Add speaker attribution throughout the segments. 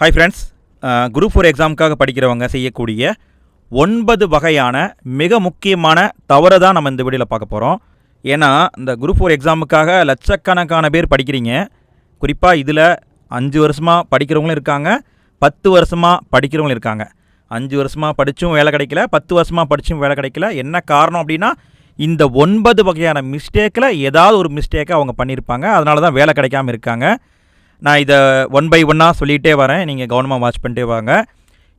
Speaker 1: Hi friends group four எக்ஸாமுக்காக படிக்கிறவங்க செய்யக்கூடிய ஒன்பது வகையான மிக முக்கியமான தவறை தான் நம்ம இந்த வீடியோவில் பார்க்க போகிறோம் ஏன்னா இந்த குரூப் ஃபோர் எக்ஸாமுக்காக லட்சக்கணக்கான பேர் படிக்கிறீங்க. குறிப்பாக இதில் அஞ்சு வருஷமாக படிக்கிறவங்களும் இருக்காங்க பத்து வருஷமாக படிக்கிறவங்களும் இருக்காங்க. அஞ்சு வருஷமாக படித்தும் வேலை கிடைக்கல பத்து வருஷமாக படித்தும் வேலை கிடைக்கல. என்ன காரணம் அப்படின்னா இந்த ஒன்பது வகையான மிஸ்டேக்கில் ஏதாவது ஒரு மிஸ்டேக்கை அவங்க பண்ணியிருப்பாங்க. அதனால தான் வேலை கிடைக்காம இருக்காங்க. நான் இதை ஒன் பை ஒன்னாக சொல்லிகிட்டே வரேன். நீங்கள் கவனமாக வாட்ச் பண்ணிட்டே வாங்க.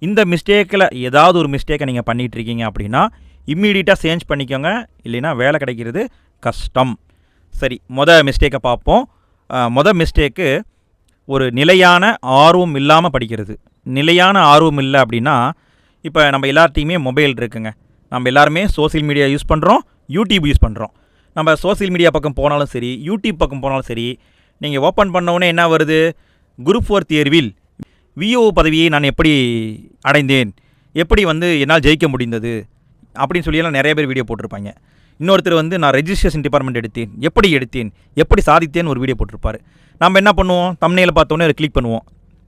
Speaker 1: இந்த மிஸ்டேக்கில் ஏதாவது ஒரு மிஸ்டேக்கை நீங்கள் பண்ணிகிட்டு இருக்கீங்க அப்படின்னா இம்மீடியட்டாக சேஞ்ச் பண்ணிக்கோங்க. இல்லைன்னா வேலை கிடைக்கிறது கஷ்டம். சரி மொதல் மிஸ்டேக்கை பார்ப்போம். மொதல் மிஸ்டேக்கு ஒரு நிலையான ஆர்வம் இல்லாமல் படிக்கிறது. நிலையான ஆர்வம் இல்லை அப்படின்னா இப்போ நம்ம எல்லார்ட்டையுமே மொபைல் இருக்குங்க. நம்ம எல்லாருமே சோஷியல் மீடியா யூஸ் பண்ணுறோம் யூடியூப் யூஸ் பண்ணுறோம் நம்ம சோஷியல் மீடியா பக்கம் போனாலும் சரி யூடியூப் பக்கம் போனாலும் சரி நீங்கள் ஓப்பன் பண்ணவுடனே என்ன வருது? குரூப் ஃபோர் தேர்வில் விஓ பதவியை நான் எப்படி அடைந்தேன்? எப்படி வந்து என்னால் ஜெயிக்க முடிந்தது? அப்படின்னு சொல்லியெல்லாம் நிறைய பேர் வீடியோ போட்டிருப்பாங்க. இன்னொருத்தர் வந்து நான் ரெஜிஸ்ட்ரேஷன் டிபார்ட்மெண்ட் எடுத்தேன். எப்படி எடுத்தேன்? எப்படி சாதித்தேன்னு ஒரு வீடியோ போட்டிருப்பார். நம்ம என்ன பண்ணுவோம்? தம்னையில் பார்த்தோன்னே ஒரு கிளிக் பண்ணுவோம்.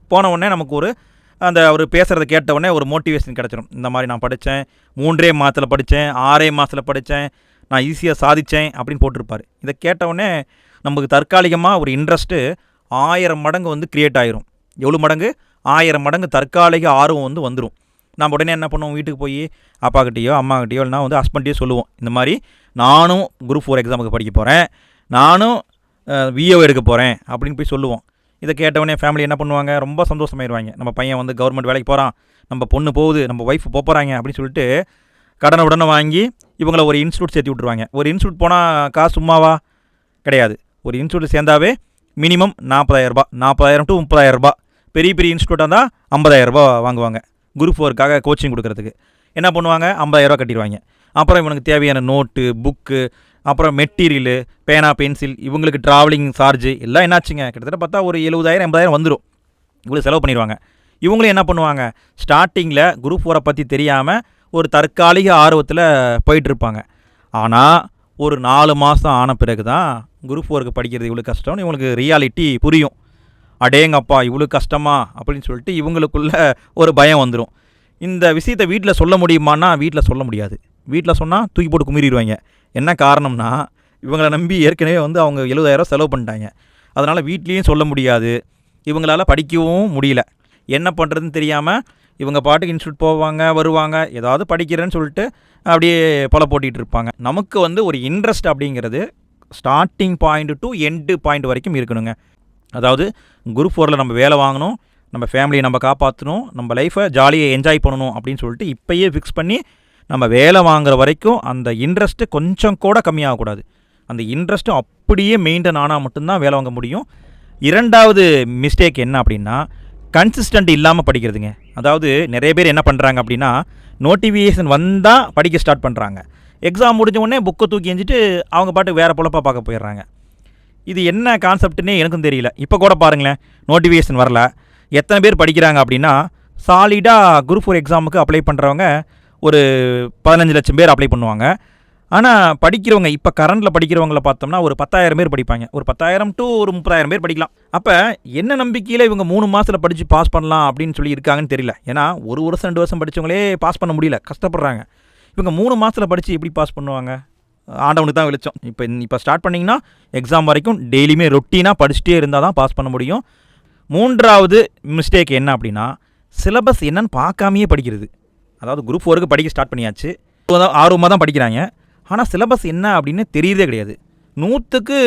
Speaker 1: போன உடனே நமக்கு ஒரு அந்த அவர் பேசுகிறத கேட்ட உடனே ஒரு மோட்டிவேஷன் கிடச்சிடும் இந்த மாதிரி நான் படித்தேன். மூன்றே மாதத்தில் படித்தேன். ஆறே மாதத்தில் படித்தேன். நான் ஈஸியாக சாதித்தேன் அப்படின்னு போட்டிருப்பார். இதை கேட்ட உடனே நமக்கு தற்காலிகமாக ஒரு இன்ட்ரெஸ்ட்டு ஆயிரம் மடங்கு வந்து க்ரியேட் ஆயிரும். எவ்வளோ மடங்கு? ஆயிரம் மடங்கு தற்காலிக ஆர்வம் வந்து வந்துடும் நம்ம உடனே என்ன பண்ணுவோம்? வீட்டுக்கு போய் அப்பாக்கிட்டேயோ அம்மாக்கிட்டேயோ இல்லைனா வந்து ஹஸ்பண்ட்டையோ சொல்லுவோம். இந்த மாதிரி நானும் குரூப் ஃபோர் எக்ஸாமுக்கு படிக்க போகிறேன் நானும் விஏஓ எடுக்க போகிறேன் அப்படின்னு போய் சொல்லுவோம். இதை கேட்டவொடனே ஃபேமிலி என்ன பண்ணுவாங்க? ரொம்ப சந்தோஷமாயிருவாங்க. நம்ம பையன் வந்து கவர்மெண்ட் வேலைக்கு போகிறான் நம்ம பொண்ணு போகுது. நம்ம ஒய்ஃப் போகிறாங்க அப்படின்னு சொல்லிட்டு கடனை உடனே வாங்கி இவங்கள ஒரு இன்ஸ்டியூட் சேர்த்து விட்ருவாங்க ஒரு இன்ஸ்டியூட் போனால் காசு சும்மாவா? கிடையாது. ஒரு இன்ஸ்டியூட் சேர்ந்தாவே மினிமம் நாற்பதாயிரரூபா நாற்பதாயிரம் டு முப்பதாயிரரூபா பெரிய பெரிய இன்ஸ்டியூட்டாக இருந்தால் ஐம்பதாயிரரூபா வாங்குவாங்க. குரூப் ஃபோருக்காக கோச்சிங் கொடுக்குறதுக்கு. என்ன பண்ணுவாங்க? ஐம்பதாயிரரூபா கட்டிடுவாங்க. அப்புறம் இவனுக்கு தேவையான நோட்டு புக்கு அப்புறம் மெட்டீரியலு பேனா பென்சில் இவங்களுக்கு ட்ராவலிங் சார்ஜ் எல்லாம் என்னாச்சுங்க? கிட்டத்தட்ட பார்த்தா ஒரு எழுபதாயிரம் எண்பதாயிரம் வந்துடும் இவ்வளோ செலவு பண்ணிடுவாங்க. இவங்களும் என்ன பண்ணுவாங்க? ஸ்டார்டிங்கில் குரூப் ஃபோரை பற்றி தெரியாமல் ஒரு தற்காலிக ஆர்வத்தில் போயிட்டுருப்பாங்க ஆனால் ஒரு நாலு மாதம் ஆன பிறகு தான் குரூப் ஒர்க்கு படிக்கிறது இவ்வளோ கஷ்டம்னு இவங்களுக்கு ரியாலிட்டி புரியும். அடேங்கப்பா இவ்வளோ கஷ்டமா? அப்படின்னு சொல்லிட்டு இவங்களுக்குள்ள ஒரு பயம் வந்துடும் இந்த விஷயத்தை வீட்டில் சொல்ல முடியுமான்னா வீட்டில் சொல்ல முடியாது. வீட்டில் சொன்னால் தூக்கி போட்டு குமிறிடுவாங்க என்ன காரணம்னா இவங்களை நம்பி ஏற்கனவே வந்து அவங்க எழுபதாயிரம் செலவு பண்ணிட்டாங்க. அதனால் வீட்லேயும் சொல்ல முடியாது. இவங்களால் படிக்கவும் முடியல. என்ன பண்ணுறதுன்னு தெரியாமல் இவங்க பாட்டுக்கு இன்ஸ்டியூட் போவாங்க வருவாங்க ஏதாவது படிக்கிறேன்னு சொல்லிட்டு அப்படியே பல போட்டிகிட்டு இருப்பாங்க. நமக்கு வந்து ஒரு இன்ட்ரெஸ்ட் அப்படிங்கிறது starting point to end point வரைக்கும் இருக்கணுங்க. அதாவது குரூப் ஃபோரில் நம்ம வேலை வாங்கணும் நம்ம ஃபேமிலியை நம்ம காப்பாற்றணும் நம்ம லைஃப்பை ஜாலியாக என்ஜாய் பண்ணணும் அப்படின்னு சொல்லிட்டு இப்போயே ஃபிக்ஸ் பண்ணி நம்ம வேலை வாங்குற வரைக்கும் அந்த இன்ட்ரெஸ்ட்டு கொஞ்சம் கூட கம்மியாகக்கூடாது அந்த இன்ட்ரெஸ்ட்டு அப்படியே மெயின்டைன் ஆனால் மட்டும்தான் வேலை வாங்க முடியும். இரண்டாவது மிஸ்டேக் என்ன அப்படின்னா கன்சிஸ்டண்ட் இல்லாமல் படிக்கிறதுங்க. அதாவது நிறைய பேர் என்ன பண்ணுறாங்க அப்படின்னா நோட்டிஃபிகேஷன் வந்தால் படிக்க ஸ்டார்ட் பண்ணுறாங்க எக்ஸாம் முடிஞ்ச உடனே புக்கை தூக்கி எஞ்சிட்டு அவங்க பாட்டு வேறு பொழப்பாக பார்க்க போயிடுறாங்க. இது என்ன கான்செப்ட்னே எனக்கும் தெரியல. இப்போ கூட பாருங்களேன் நோட்டிஃபிகேஷன் வரல. எத்தனை பேர் படிக்கிறாங்க அப்படின்னா சாலிடாக குரூப் ஃபோர் எக்ஸாமுக்கு அப்ளை பண்ணுறவங்க ஒரு பதினஞ்சு லட்சம் பேர் அப்ளை பண்ணுவாங்க. ஆனால் படிக்கிறவங்க இப்போ கரண்டில் படிக்கிறவங்கள பார்த்தோம்னா ஒரு பத்தாயிரம் பேர் படிப்பாங்க. ஒரு பத்தாயிரம் டு ஒரு முப்பதாயிரம் பேர் படிக்கலாம். அப்போ என்ன நம்பிக்கையில் இவங்க மூணு மாதத்தில் படித்து பாஸ் பண்ணலாம் அப்படின்னு சொல்லி இருக்காங்கன்னு தெரியல. ஏன்னா ஒரு வருஷம் ரெண்டு வருஷம் படித்தவங்களே பாஸ் பண்ண முடியல. கஷ்டப்படுறாங்க. இவங்க மூணு மாதத்தில் படித்து எப்படி பாஸ் பண்ணுவாங்க? ஆண்டவனுக்கு தான் வெளிச்சம். இப்போ இப்போ ஸ்டார்ட் பண்ணிங்கன்னா எக்ஸாம் வரைக்கும் டெய்லியுமே ரொட்டீனாக படிச்சுட்டே இருந்தால் தான் பாஸ் பண்ண முடியும். மூன்றாவது மிஸ்டேக் என்ன அப்படின்னா சிலபஸ் என்னன்னு பார்க்காமையே படிக்கிறது. அதாவது குரூப் ஃபோருக்கு படிக்க ஸ்டார்ட் பண்ணியாச்சு. ஆர்வமாக தான் படிக்கிறாங்க. ஆனால் சிலபஸ் என்ன அப்படின்னு தெரியறதே கிடையாது. நூற்றுக்கு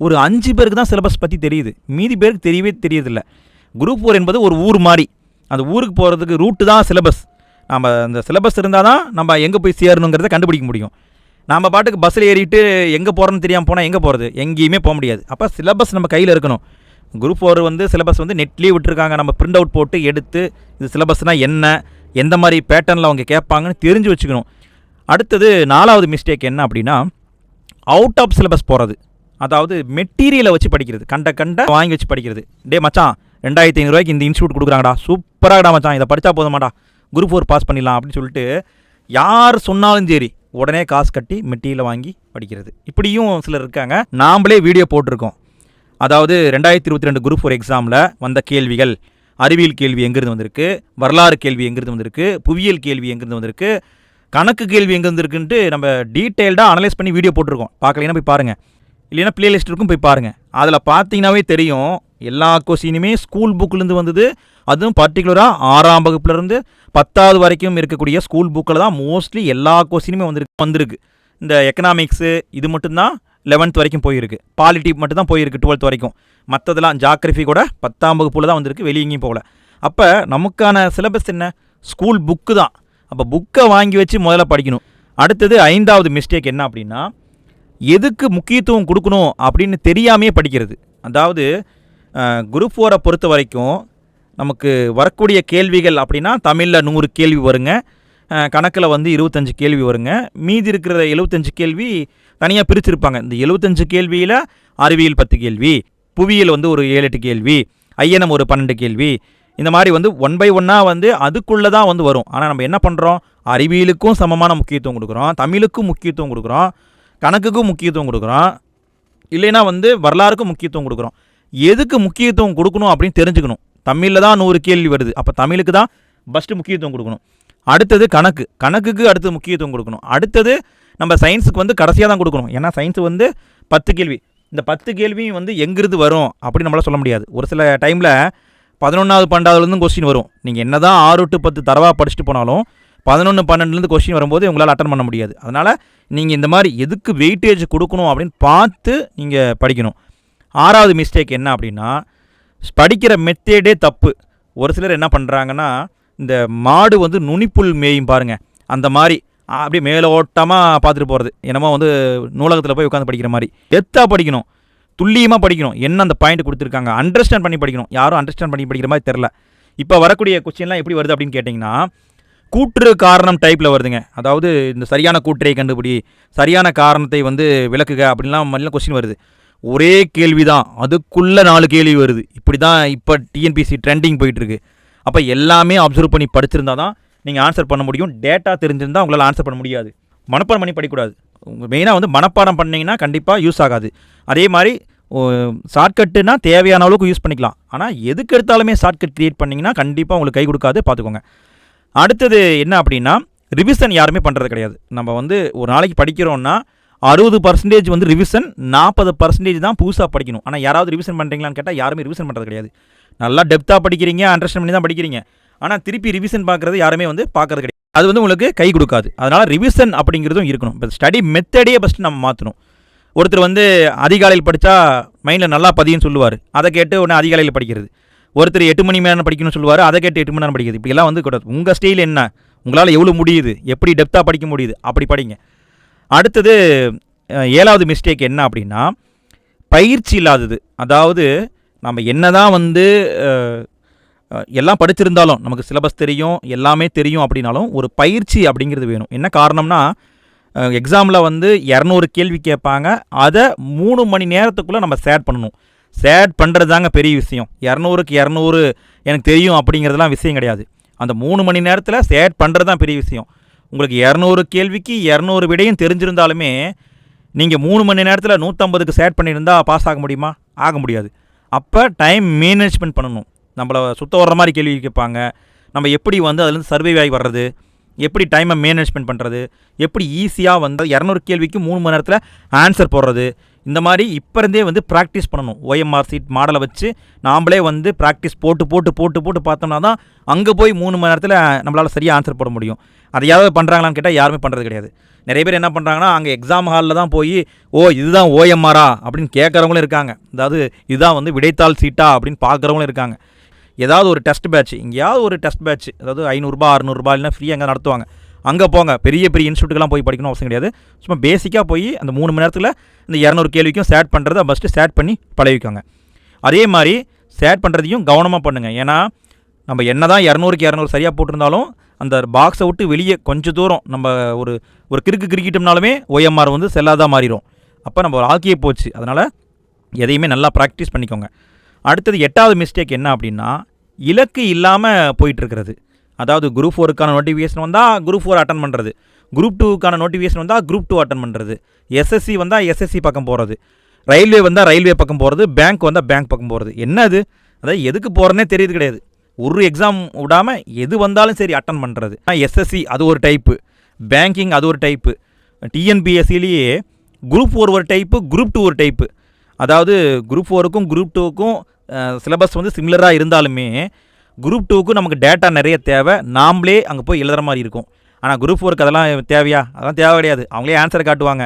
Speaker 1: ஒரு அஞ்சு பேருக்கு தான் சிலபஸ் பற்றி தெரியுது. மீதி பேருக்கு தெரியவே தெரியறதில்ல. குரூப் ஃபோர் என்பது ஒரு ஊர் மாதிரி அந்த ஊருக்கு போகிறதுக்கு ரூட்டு தான் சிலபஸ் நம்ம அந்த சிலபஸ் இருந்தால் தான் நம்ம எங்கே போய் சேரணுங்கிறத கண்டுபிடிக்க முடியும். நம்ம பாட்டுக்கு பஸ்ஸில் ஏறிட்டு எங்கே போகிறோன்னு தெரியாமல் போனால் எங்கே போகிறது எங்கேயுமே போக முடியாது. அப்போ சிலபஸ் நம்ம கையில் இருக்கணும். குரூப் ஃபோர் வந்து சிலபஸ் வந்து நெட்லேயே விட்டுருக்காங்க. நம்ம பிரிண்ட் அவுட் போட்டு எடுத்து இது சிலபஸ்னால் என்ன? எந்த மாதிரி பேட்டர்னில் அவங்க கேட்பாங்கன்னு தெரிஞ்சு வச்சுக்கணும். அடுத்தது நாலாவது மிஸ்டேக் என்ன அப்படின்னா அவுட் ஆஃப் சிலபஸ் போகிறது அதாவது மெட்டீரியலை வச்சு படிக்கிறது. கண்ட கண்ட வாங்கி வச்சு படிக்கிறது. டே மச்சான் ரெண்டாயிரத்தி ஐநூறுரூவாய்க்கு இந்த இன்ஸ்டியூட் கொடுக்குறாங்கடா. சூப்பராகடா மச்சான். இதை படித்தா போதுமாடா. குரூப் ஃபோர் பாஸ் பண்ணிடலாம் அப்படின்னு சொல்லிட்டு யார் சொன்னாலும் சரி உடனே காசு கட்டி மெட்டீரியல் வாங்கி படிக்கிறது. இப்படியும் சிலர் இருக்காங்க. நாம்ளே வீடியோ போட்டிருக்கோம். அதாவது ரெண்டாயிரத்தி இருபத்தி ரெண்டு குரூப் ஃபோர் எக்ஸாமில் வந்த கேள்விகள் அறிவியல் கேள்வி எங்கிருந்து வந்திருக்கு வரலாறு கேள்வி எங்கிருந்து வந்திருக்கு புவியியல் கேள்வி எங்கிருந்து வந்திருக்கு கணக்கு கேள்வி எங்கேருந்து இருக்குன்ட்டு நம்ம டீட்டெயில்டாக அனலைஸ் பண்ணி வீடியோ போட்டிருக்கோம். பார்க்கலைன்னா போய் பாருங்கள் இல்லைன்னா பிளேலிஸ்ட் இருக்கும் போய் பாருங்கள் அதில் பார்த்தீங்கன்னாவே தெரியும் எல்லா கொஸ்டினுமே ஸ்கூல் புக்கிலேருந்து வந்தது. அதுவும் பர்டிகுலராக ஆறாம் வகுப்புலேருந்து பத்தாவது வரைக்கும் இருக்கக்கூடிய ஸ்கூல் புக்கில் தான் மோஸ்ட்லி எல்லா கொஸ்டினுமே வந்துருக்கு வந்திருக்கு. இந்த எக்கனாமிக்ஸு இது மட்டும்தான் லெவன்த் வரைக்கும் போயிருக்கு. பாலிட்டி மட்டும் தான் போயிருக்கு டுவெல்த் வரைக்கும். மற்றதெல்லாம் ஜாக்ரஃபி கூட பத்தாம் வகுப்பில் தான் வந்திருக்கு வெளியே எங்கேயும் போகல. அப்போ நமக்கான சிலபஸ் என்ன? ஸ்கூல் புக்கு தான். அப்போ புக்கை வாங்கி வச்சு முதல்ல படிக்கணும். அடுத்தது ஐந்தாவது மிஸ்டேக் என்ன அப்படின்னா எதுக்கு முக்கியத்துவம் கொடுக்கணும் அப்படின்னு தெரியாமையே படிக்கிறது. அதாவது குரூப் ஃபோரை பொறுத்த வரைக்கும் நமக்கு வரக்கூடிய கேள்விகள் அப்படின்னா தமிழில் நூறு கேள்வி வருங்க. கணக்கில் வந்து இருபத்தஞ்சு கேள்வி வருங்க. மீதி இருக்கிற எழுபத்தஞ்சு கேள்வி தனியாக பிரிச்சிருப்பாங்க. இந்த எழுபத்தஞ்சு கேள்வியில் அறிவியல் பத்து கேள்வி புவியியல் வந்து ஒரு ஏழு எட்டு கேள்வி ஐயனம் ஒரு பன்னெண்டு கேள்வி. இந்த மாதிரி வந்து ஒன் பை ஒன்னாக வந்து அதுக்குள்ளே தான் வந்து வரும். ஆனால் நம்ம என்ன பண்ணுறோம் அறிவியலுக்கும் சமமான முக்கியத்துவம் கொடுக்குறோம். தமிழுக்கும் முக்கியத்துவம் கொடுக்குறோம். கணக்குக்கும் முக்கியத்துவம் கொடுக்குறோம். இல்லைன்னா வந்து வரலாறுக்கும் முக்கியத்துவம் கொடுக்குறோம். எதுக்கு முக்கியத்துவம் கொடுக்கணும் அப்படின்னு தெரிஞ்சுக்கணும். தமிழில் தான் நூறு கேள்வி வருது. அப்போ தமிழுக்கு தான் ஃபஸ்ட்டு முக்கியத்துவம் கொடுக்கணும். அடுத்தது கணக்கு. கணக்குக்கு அடுத்தது முக்கியத்துவம் கொடுக்கணும். அடுத்தது நம்ம சயின்ஸுக்கு வந்து கடைசியாக தான் கொடுக்கணும். ஏன்னா சயின்ஸ் வந்து பத்து கேள்வி. இந்த பத்து கேள்வியும் வந்து எங்கிருந்து வரும் அப்படின்னு நம்மளால் சொல்ல முடியாது. ஒரு சில டைமில் பதினொன்றாவது பன்னெண்டாவதுலேருந்து கொஸ்டின் வரும். நீங்கள் என்ன தான் ஆறு டு பத்து தரவாக படிச்சுட்டு போனாலும் பதினொன்று பன்னெண்டுலேருந்து கொஸ்டின் வரும்போது உங்களால் அட்டன் பண்ண முடியாது. அதனால் நீங்கள் இந்த மாதிரி எதுக்கு வெயிட்டேஜ் கொடுக்கணும் அப்படின்னு பார்த்து நீங்கள் படிக்கணும். ஆறாவது மிஸ்டேக் என்ன அப்படின்னா படிக்கிற மெத்தேடே தப்பு. ஒரு சிலர் என்ன பண்ணுறாங்கன்னா இந்த மாடு வந்து நுனிப்புல் மேயும் பாருங்கள் அந்த மாதிரி அப்படியே மேலோட்டமாக பார்த்துட்டு போகிறது என்னமோ வந்து நூலகத்தில் போய் உட்காந்து படிக்கிற மாதிரி. எத்தாக படிக்கணும். துல்லியமாக படிக்கணும். என்ன அந்த பாயிண்ட் கொடுத்துருக்காங்க? அண்டர்ஸ்டாண்ட் பண்ணி படிக்கணும். யாரும் அண்டர்ஸ்டாண்ட் பண்ணி படிக்கிற மாதிரி தெரில இப்போ வரக்கூடிய கொஸ்டின்லாம் எப்படி வருது அப்படின்னு கேட்டிங்கன்னா கூற்று காரணம் டைப்பில் வருதுங்க. அதாவது இந்த சரியான கூற்றை கண்டுபிடி சரியான காரணத்தை வந்து விளக்குக அப்படின்லாம் மாதிரிலாம் கொஸ்டின் வருது. ஒரே கேள்வி தான் அதுக்குள்ளே நாலு கேள்வி வருது. இப்படி தான் இப்போ டிஎன்பிசி ட்ரெண்டிங் போயிட்டுருக்கு. அப்போ எல்லாமே அப்சர்வ் பண்ணி படிச்சிருந்தா தான் நீங்கள் ஆன்சர் பண்ண முடியும். டேட்டா தெரிஞ்சிருந்தால் உங்களால் ஆன்சர் பண்ண முடியாது. மனப்பாடம் பண்ணி படிக்கக்கூடாது. உங்கள் மெயினாக வந்து மனப்பாடம் பண்ணிங்கன்னா கண்டிப்பாக யூஸ் ஆகாது. அதே மாதிரி ஷார்ட்கட்டுனா தேவையான அளவுக்கு யூஸ் பண்ணிக்கலாம். ஆனால் எதுக்கு எடுத்தாலுமே ஷார்ட்கட் க்ரியேட் பண்ணிங்கன்னா கண்டிப்பாக உங்களுக்கு கை கொடுக்காது பார்த்துக்கோங்க. அடுத்தது என்ன அப்படின்னா ரிவிஷன் யாருமே பண்ணுறது கிடையாது. நம்ம வந்து ஒரு நாளைக்கு படிக்கிறோன்னா அறுபது பர்சன்டேஜ் வந்து ரிவிஷன் நாற்பது பர்சன்டேஜ் தான் புதுசாக படிக்கணும். ஆனால் யாராவது ரிவிஷன் பண்ணுறீங்களான்னு கேட்டால் யாருமே ரிவிஷன் பண்ணுறது கிடையாது. நல்லா டெப்த்தாக படிக்கிறீங்க அண்டர்ஸ்டாண்ட் பண்ணி தான் படிக்கிறீங்க. ஆனால் திருப்பி ரிவிஷன் பார்க்குறது யாருமே வந்து பார்க்கறது கிடையாது. அது வந்து உங்களுக்கு கை கொடுக்காது. அதனால் ரிவிஷன் அப்படிங்கிறதும் இருக்கணும். இப்போ ஸ்டடி மெத்தடே ஃபஸ்ட்டு நம்ம மாற்றணும் ஒருத்தர் வந்து அதிகாலையில் படித்தா மைண்டில் நல்லா பதியும்னு சொல்லுவார். அதை கேட்டு உடனே அதிகாலையில் படிக்கிறது. ஒருத்தர் எட்டு மணி நேரம் படிக்கணும்னு சொல்லுவார். அதை கேட்டு எட்டு மணி நேரம் படிக்கிறது. இப்படிலாம் வந்து கூடாது உங்கள் ஸ்டைல் என்ன? உங்களால் எவ்வளோ முடியுது? எப்படி டெப்த்தாக படிக்க முடியுது? அப்படி படிங்க. அடுத்தது ஏழாவது மிஸ்டேக் என்ன அப்படின்னா பயிற்சி இல்லாதது. அதாவது நம்ம என்ன தான் வந்து எல்லாம் படிச்சிருந்தாலும் நமக்கு சிலபஸ் தெரியும் எல்லாமே தெரியும் அப்படின்னாலும் ஒரு பயிற்சி அப்படிங்கிறது வேணும். என்ன காரணம்னா எக்ஸாமில் வந்து இரநூறு கேள்வி கேட்பாங்க. அதை மூணு மணி நேரத்துக்குள்ளே நம்ம சேட் பண்ணணும். சேட் பண்ணுறது தாங்க பெரிய விஷயம். இரநூறுக்கு இரநூறு எனக்கு தெரியும் அப்படிங்கிறதுலாம் விஷயம் கிடையாது. அந்த மூணு மணி நேரத்தில் சேட் பண்ணுறது தான் பெரிய விஷயம். உங்களுக்கு இரநூறு கேள்விக்கு இரநூறு விடையும் தெரிஞ்சிருந்தாலுமே நீங்கள் மூணு மணி நேரத்தில் நூற்றம்பதுக்கு சேட் பண்ணியிருந்தால் பாஸ் ஆக முடியுமா? ஆக முடியாது. அப்போ டைம் மேனேஜ்மெண்ட் பண்ணணும். நம்மளை சுத்த வர்ற மாதிரி கேள்வி கேட்பாங்க. நம்ம எப்படி வந்து அதுலேருந்து சர்வே ஆகி வர்றது? எப்படி டைமை மேனேஜ்மெண்ட் பண்ணுறது எப்படி ஈஸியாக வந்து இரநூறு கேள்விக்கு மூணு மணி நேரத்தில் ஆன்சர் போடுறது? இந்த மாதிரி இப்போ இருந்தே வந்து ப்ராக்டிஸ் பண்ணணும். ஓஎம்ஆர் சீட் மாடலை வச்சு நாம்ளே வந்து ப்ராக்டிஸ் போட்டு போட்டு போட்டு போட்டு பார்த்தோம்னா தான் அங்கே போய் மூணு மணி நேரத்தில் நம்மளால் சரியாக ஆன்சர் போட முடியும். அதை யாராவது பண்ணுறாங்களான்னு கேட்டால் யாருமே பண்ணுறது கிடையாது. நிறைய பேர் என்ன பண்ணுறாங்கன்னா அங்கே எக்ஸாம் ஹாலில் தான் போய் ஓ இதுதான் ஓஎம்ஆரா அப்படின்னு கேட்குறவங்களும் இருக்காங்க. அதாவது இதுதான் வந்து விடைத்தாள் சீட்டா? அப்படின்னு பார்க்குறவங்களும் இருக்காங்க. ஏதாவது ஒரு டெஸ்ட் பேட்ச் எங்கேயாவது ஒரு டெஸ்ட் பேட்ச் அதாவது ஐநூறுரூபா அறுநூறுபா இல்லைனா ஃப்ரீ அங்கே நடத்துவாங்க. அங்கே போங்க. பெரிய பெரிய இன்ஸ்டியூட்டுக்கெல்லாம் போய் படிக்கணும் அவசியம் கிடையாது. சும்மா பேசிக்காக போய் அந்த மூணு மணி நேரத்தில் இந்த இரநூறு கேள்விக்கும் சேட் பண்ணுறதை ஃபஸ்ட்டு சேட் பண்ணி பழகிக்கோங்க. அதே மாதிரி சேட் பண்ணுறதையும் கவனமாக பண்ணுங்கள் ஏன்னா நம்ம என்ன தான் இரநூறுக்கு இரநூறு சரியாக போட்டிருந்தாலும் அந்த பாக்ஸை விட்டு வெளியே கொஞ்சம் தூரம் நம்ம ஒரு ஒரு கிறுக்கு கிரிக்கிட்டோம்னாலுமே ஓஎம்ஆர் வந்து செல்லாதான் மாறிடும் அப்போ நம்ம ஒரு ஆக்கியே போச்சு. அதனால் எதையுமே நல்லா ப்ராக்டிஸ் பண்ணிக்கோங்க. அடுத்தது எட்டாவது மிஸ்டேக் என்ன அப்படின்னா இலக்கு இல்லாமல் போயிட்டுருக்கிறது அதாவது குரூப் ஃபோருக்கான நோட்டிஃபிகேஷன் வந்தால் குரூப் ஃபோர் அட்டன் பண்ணுறது குரூப் டூக்கான நோட்டிஃபிகேஷன் வந்தால் குரூப் டூ அட்டன் பண்ணுறது எஸ்எஸ்சி வந்தால் எஸ்எஸ்சி பக்கம் போகிறது ரயில்வே வந்தால் ரயில்வே பக்கம் போகிறது பேங்க் வந்தால் பேங்க் பக்கம் போகிறது என்ன அது? அதாவது எதுக்கு போகிறனே தெரியுது கிடையாது. ஒரு எக்ஸாம் விடாமல் எது வந்தாலும் சரி அட்டன் பண்ணுறது எஸ்எஸ்சி அது ஒரு டைப்பு பேங்கிங் அது ஒரு டைப்பு டிஎன்பிஎஸ்சிலேயே குரூப் ஃபோர் ஒரு டைப்பு குரூப் டூ ஒரு டைப்பு அதாவது குரூப் ஃபோருக்கும் குரூப் டூவுக்கும் சிலபஸ் வந்து சிமிலராக இருந்தாலுமே குரூப் டூக்கு நமக்கு டேட்டா நிறைய தேவை. நாம்ளே அங்கே போய் எழுதுற மாதிரி இருக்கும். ஆனால் குரூப் ஃபோருக்கு அதெல்லாம் தேவையா? அதெல்லாம் தேவை கிடையாது. அவங்களே ஆன்சர் காட்டுவாங்க.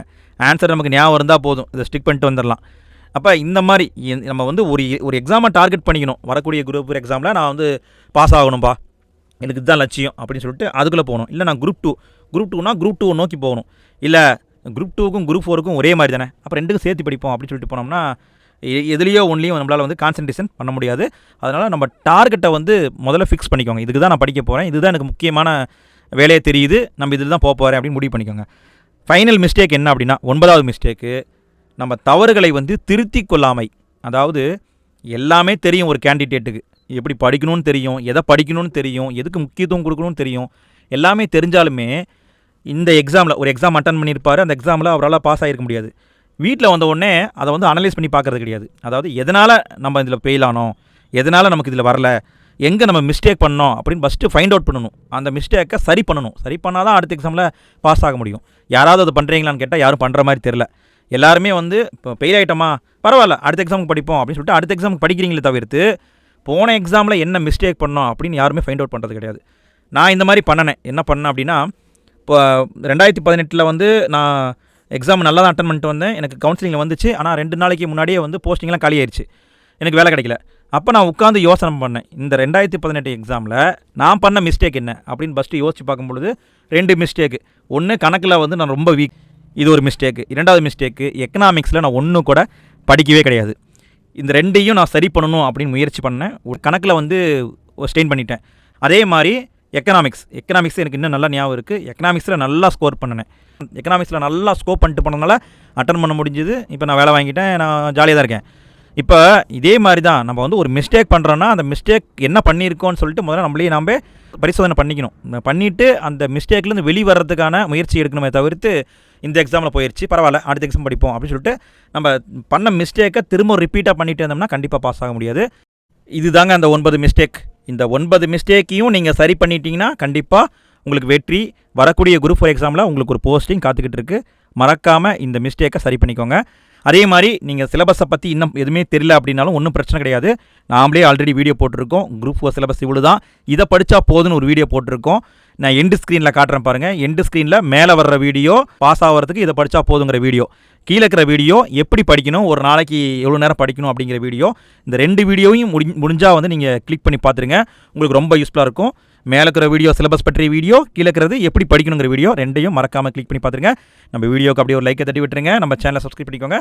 Speaker 1: ஆன்சர் நமக்கு ஞாபகம் இருந்தால் போதும். இதை ஸ்டிக் பண்ணிட்டு வந்துடலாம் அப்போ இந்த மாதிரி நம்ம வந்து ஒரு ஒரு எக்ஸாமை டார்கெட் பண்ணிக்கணும். வரக்கூடிய குரூப் எக்ஸாமில் நான் வந்து பாஸ் ஆகணும்பா. எனக்கு இதுதான் லட்சியம் அப்படின்னு சொல்லிட்டு அதுக்குள்ளே போகணும். இல்லை நான் குரூப் டூ குரூப் டூனா குரூப் டூ நோக்கி போகணும். இல்லை குரூப் டூக்கும் குரூப் ஃபோருக்கும் ஒரே மாதிரி தானே? அப்போ ரெண்டுக்கும் சேர்த்து படிப்போம் அப்படின்னு சொல்லிட்டு போனோம்னா எதுலேயோ ஒன்லையும் நம்மளால் வந்து கான்சன்ட்ரேஷன் பண்ண முடியாது. அதனால் நம்ம டார்கெட்டை வந்து முதல்ல ஃபிக்ஸ் பண்ணிக்கோங்க. இதுக்கு தான் நான் படிக்க போகிறேன் இதுதான் எனக்கு முக்கியமான வேலையே தெரியுது. நம்ம இதில் தான் போக போகிறேன் அப்படின்னு முடிவு பண்ணிக்கோங்க. ஃபைனல் மிஸ்டேக் என்ன அப்படின்னா ஒன்பதாவது மிஸ்டேக்கு நம்ம தவறுகளை வந்து திருத்தி கொள்ளாமை. அதாவது எல்லாமே தெரியும் ஒரு கேண்டிடேட்டுக்கு எப்படி படிக்கணும்னு தெரியும் எதை படிக்கணும்னு தெரியும் எதுக்கு முக்கியத்துவம் கொடுக்கணும்னு தெரியும். எல்லாமே தெரிஞ்சாலுமே இந்த எக்ஸாமில் ஒரு எக்ஸாம் அட்டன் பண்ணியிருப்பார். அந்த எக்ஸாமில் அவரால் பாஸ் ஆகிருக்க முடியாது. வீட்டில் வந்த உடனே அதை வந்து அனலைஸ் பண்ணி பார்க்கறது கிடையாது. அதாவது எதனால் நம்ம இதில் ஃபெயில் ஆனோம்? எதனால் நமக்கு இதில் வரல? எங்கே நம்ம மிஸ்டேக் பண்ணோம்? அப்படின்னு ஃபஸ்ட்டு ஃபைண்ட் அவுட் பண்ணணும். அந்த மிஸ்டேக்கை சரி பண்ணணும். சரி பண்ணால் தான் அடுத்த எக்ஸாமில் பாஸ் ஆக முடியும். யாராவது அதை பண்ணுறீங்களான்னு கேட்டால் யாரும் பண்ணுற மாதிரி தெரில எல்லாருமே வந்து இப்போ ஃபெயில் ஆகிட்டோமா பரவாயில்ல அடுத்த எக்ஸாமுக்கு படிப்போம். அப்படின்னு சொல்லிட்டு அடுத்த எக்ஸாமுக்கு படிக்கிறீங்களே தவிர்த்து போன எக்ஸாமில் என்ன மிஸ்டேக் பண்ணோம் அப்படின்னு யாருமே ஃபைண்ட் அவுட் பண்ணுறது கிடையாது. நான் இந்த மாதிரி பண்ணினேன். என்ன பண்ணேன் அப்படின்னா இப்போ ரெண்டாயிரத்தி பதினெட்டில் வந்து நான் எக்ஸாம் நல்லா தான் அட்டன் பண்ணிட்டு வந்தேன். எனக்கு கவுன்சிலிங்கில் வந்துச்சு. ஆனால் ரெண்டு நாளைக்கு முன்னாடியே வந்து போஸ்டிங்லாம் காலியாயிருச்சு. எனக்கு வேலை கிடைக்கல. அப்போ நான் உட்காந்து யோசனை பண்ணேன். இந்த ரெண்டாயிரத்தி பதினெட்டு எக்ஸாமில் நான் பண்ண மிஸ்டேக் என்ன? அப்படின்னு ஃபஸ்ட்டு யோசிச்சு பார்க்கும்பொழுது ரெண்டு மிஸ்டேக்கு ஒன்று கணக்கில் வந்து நான் ரொம்ப வீக் இது ஒரு மிஸ்டேக்கு இரண்டாவது மிஸ்டேக்கு எக்கனாமிக்ஸில் நான் ஒன்றும் கூட படிக்கவே கிடையாது. இந்த ரெண்டையும் நான் சரி பண்ணணும் அப்படின்னு முயற்சி பண்ணேன். ஒரு கணக்கில் வந்து ஸ்டெயின் பண்ணிட்டேன். அதே மாதிரி எக்கனாமிக்ஸ் எக்கனாமிக்ஸ் எனக்கு இன்னும் நல்லா ஞாபகம் இருக்குது எக்கனாமிக்ஸில் நல்லா ஸ்கோர் பண்ணினேன். எக்கனாமிக்ஸில் நல்லா ஸ்கோப் பண்ணிட்டு போனதுனால அட்டன் பண்ண முடிஞ்சுது. இப்போ நான் வேலை வாங்கிட்டேன் நான் ஜாலியாக தான் இருக்கேன். இப்போ இதே மாதிரி தான் நம்ம வந்து ஒரு மிஸ்டேக் பண்ணுறோன்னா அந்த மிஸ்டேக் என்ன பண்ணியிருக்கோம்னு சொல்லிட்டு முதல்ல நம்மளே நாம பரிசோதனை பண்ணிக்கணும். பண்ணிவிட்டு அந்த மிஸ்டேக்லேருந்து வெளி வர்றதுக்கான முயற்சி எடுக்கணுமே தவிர்த்து இந்த எக்ஸாமில் போயிடுச்சு பரவாயில்ல அடுத்த எக்ஸாம் படிப்போம் அப்படின்னு சொல்லிட்டு நம்ம பண்ண மிஸ்டேக்கை திரும்ப ரிப்பீட்டாக பண்ணிட்டு இருந்தோம்னா கண்டிப்பாக பாஸ் ஆக முடியாது. இதுதாங்க அந்த ஒன்பது மிஸ்டேக் இந்த ஒன்பது மிஸ்டேக்கையும் நீங்கள் சரி பண்ணிட்டீங்கன்னா கண்டிப்பாக உங்களுக்கு வெற்றி வரக்கூடிய குரூப் ஃபோர் எக்ஸாமில் உங்களுக்கு ஒரு போஸ்டிங் காத்துக்கிட்டு இருக்கு மறக்காமல் இந்த மிஸ்டேக்கை சரி பண்ணிக்கோங்க. அதே மாதிரி நீங்கள் சிலபஸை பற்றி இன்னும் எதுவுமே தெரியல அப்படின்னாலும் ஒன்றும் பிரச்சனை கிடையாது. நாமளே ஆல்ரெடி வீடியோ போட்டிருக்கோம். குரூப் ஃபோர் சிலபஸ் இவ்வளோ தான் இதை படித்தா போதுன்னு ஒரு வீடியோ போட்டிருக்கோம். நான் எண்டு ஸ்க்ரீனில் காட்டுறேன் பாருங்கள் எண்டு ஸ்க்ரீனில் மேலே வர்ற வீடியோ பாஸ் ஆகிறதுக்கு இதை படித்தா போதுங்கிற வீடியோ கீழே இருக்கிற வீடியோ எப்படி படிக்கணும் ஒரு நாளைக்கு எவ்வளோ நேரம் படிக்கணும் அப்படிங்கிற வீடியோ இந்த ரெண்டு வீடியோவையும் முடி முடிஞ்சால் வந்து நீங்கள் கிளிக் பண்ணி பார்த்துருங்க. உங்களுக்கு ரொம்ப யூஸ்ஃபுல்லாக இருக்கும். மேலே இருக்கிற வீடியோ சிலபஸ் பற்றிய வீடியோ கீழே இருக்கிறது எப்படி படிக்கணுங்கிற வீடியோ ரெண்டையும் மறக்காமல் கிளிக் பண்ணி பார்த்துருங்க. நம்ம வீடியோக்கு அப்படியே ஒரு லைக்கை தட்டி விட்டுருங்க. நம்ம சேனலை சப்ஸ்கிரைப் பண்ணிக்கோங்க.